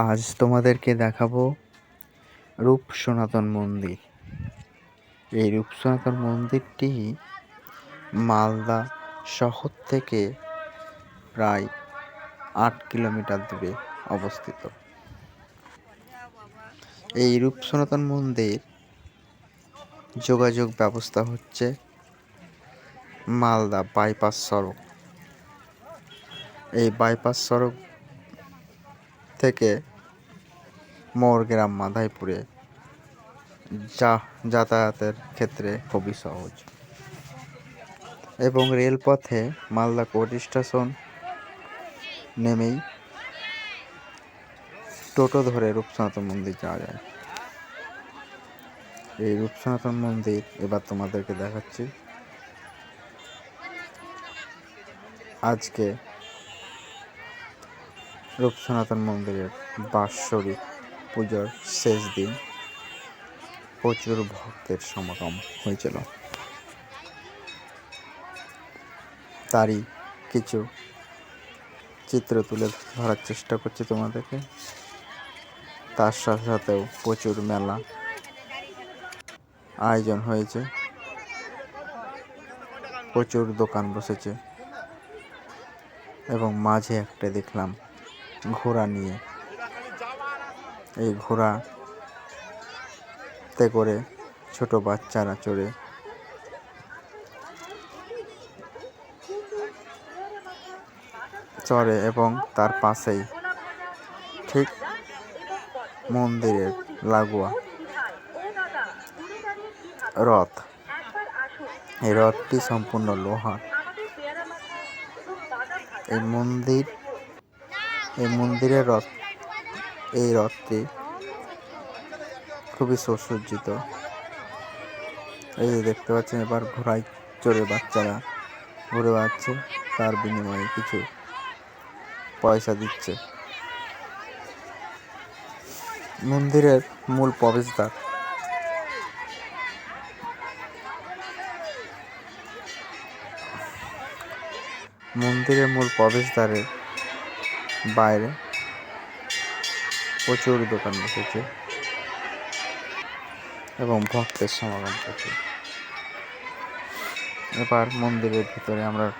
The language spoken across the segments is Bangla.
আজ তোমাদেরকে দেখাবো রূপ সনাতন মন্দির। এই রূপ সনাতন মন্দিরটি মালদা শহর থেকে প্রায় আট কিলোমিটার দূরে অবস্থিত। এই রূপ সনাতন মন্দির যোগাযোগ ব্যবস্থা হচ্ছে মালদা বাইপাস সড়ক। এই বাইপাস সড়ক থেকে মোরগ্রাম, মাধাইপুরে যা, যাতায়াতের ক্ষেত্রে খুবই সহজ। এবং রেলপথে মালদা কোর্ট স্টেশন নেমেই টোটো ধরে রূপসনাতন মন্দির যাওয়া যায়। এই রূপসনাতন মন্দির এবার তোমাদেরকে দেখাচ্ছি। আজকে রূপ সনাতন মন্দিরের বাৎসরিক পুজোর শেষ দিন প্রচুর ভক্তের সমাগম হয়েছিল। তারই কিছু চিত্র তুলে ধরার চেষ্টা করছি তোমাদেরকে। তার সাথে সাথেও প্রচুর মেলা আয়োজন হয়েছে। প্রচুর দোকান বসেছে। এবং মাঝে একটা দেখলাম ঘোড়া নিয়ে। এই ঘোড়াতে করে ছোট বাচ্চারা চড়ে। চড়ে এবং তার পাশেই ঠিক মন্দিরের লাগোয়া রথ। এই রথটি সম্পূর্ণ লোহা এই মন্দির এই মন্দিরের রথ, এই রথটি খুবই সুসজ্জিত। এই যে দেখতে পাচ্ছেন, এবার ঘোড়ায় চড়ে বাচ্চারা ঘুরে বেড়াচ্ছে, তার বিনিময়ে কিছু পয়সা দিচ্ছে। মন্দিরের মূল প্রবেশদ্বার। মন্দিরের মূল প্রবেশদ্বারের বাইরে। প্রচুর দোকান বসেছে। এবং ভক্তের সমাগম প্রচুর। এবার মন্দিরের ভিতরে আমরা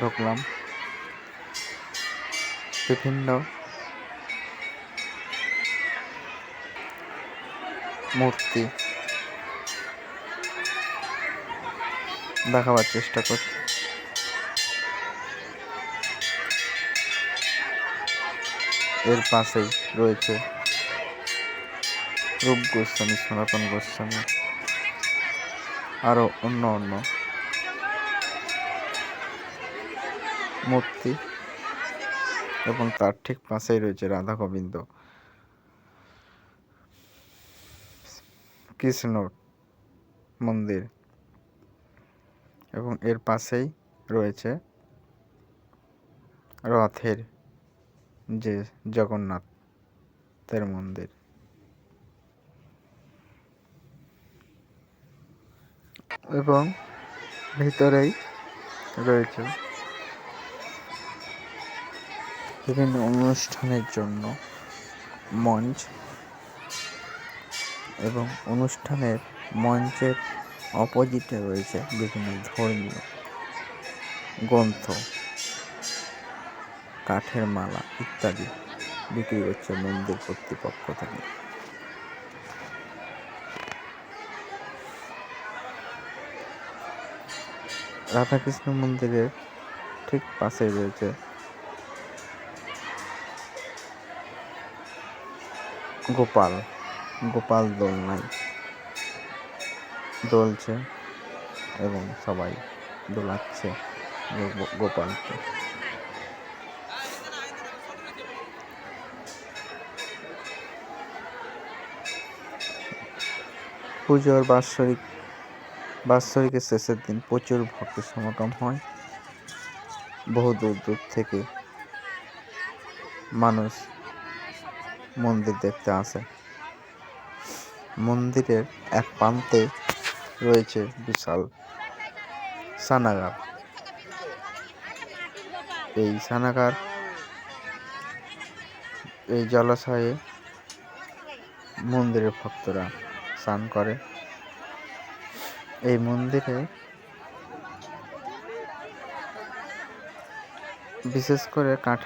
ঢুকলাম। বিভিন্ন মূর্তি দেখাবার চেষ্টা করছি। এর পাশেই রয়েছে রূপ গোস্বামী, সনাতন গোস্বামী আরও অন্য অন্য মূর্তি এবং তার ঠিক পাশেই রয়েছে রাধা গোবিন্দ। কৃষ্ণ মন্দির এবং এর পাশেই রয়েছে রথের যে জগন্নাথের মন্দির। এবং ভিতরেই রয়েছে বিভিন্ন অনুষ্ঠানের জন্য মঞ্চ এবং অনুষ্ঠানের মঞ্চের অপোজিটে রয়েছে বিভিন্ন ধর্মীয় গ্রন্থ। কাঠের মালা ইত্যাদি বিক্রি করছে মন্দির কর্তৃপক্ষ থেকে। রাধাকৃষ্ণ মন্দিরের ঠিক পাশে রয়েছে গোপাল গোপাল দোলনায় দোলছে এবং সবাই দোলাচ্ছে গোপালকে। পুজোর বাৎসরিক, বাৎসরিকের শেষের দিন প্রচুর ভক্তের সমাগম হয়। বহু দূর দূর থেকে মানুষ মন্দির দেখতে আসে। মন্দিরের এক প্রান্তে রয়েছে বিশাল সানাগার। এই সানাগার এই জলাশয়ে মন্দিরের ভক্তরা স্নান করে। এই মন্দিরে বিশেষ করে কাঠ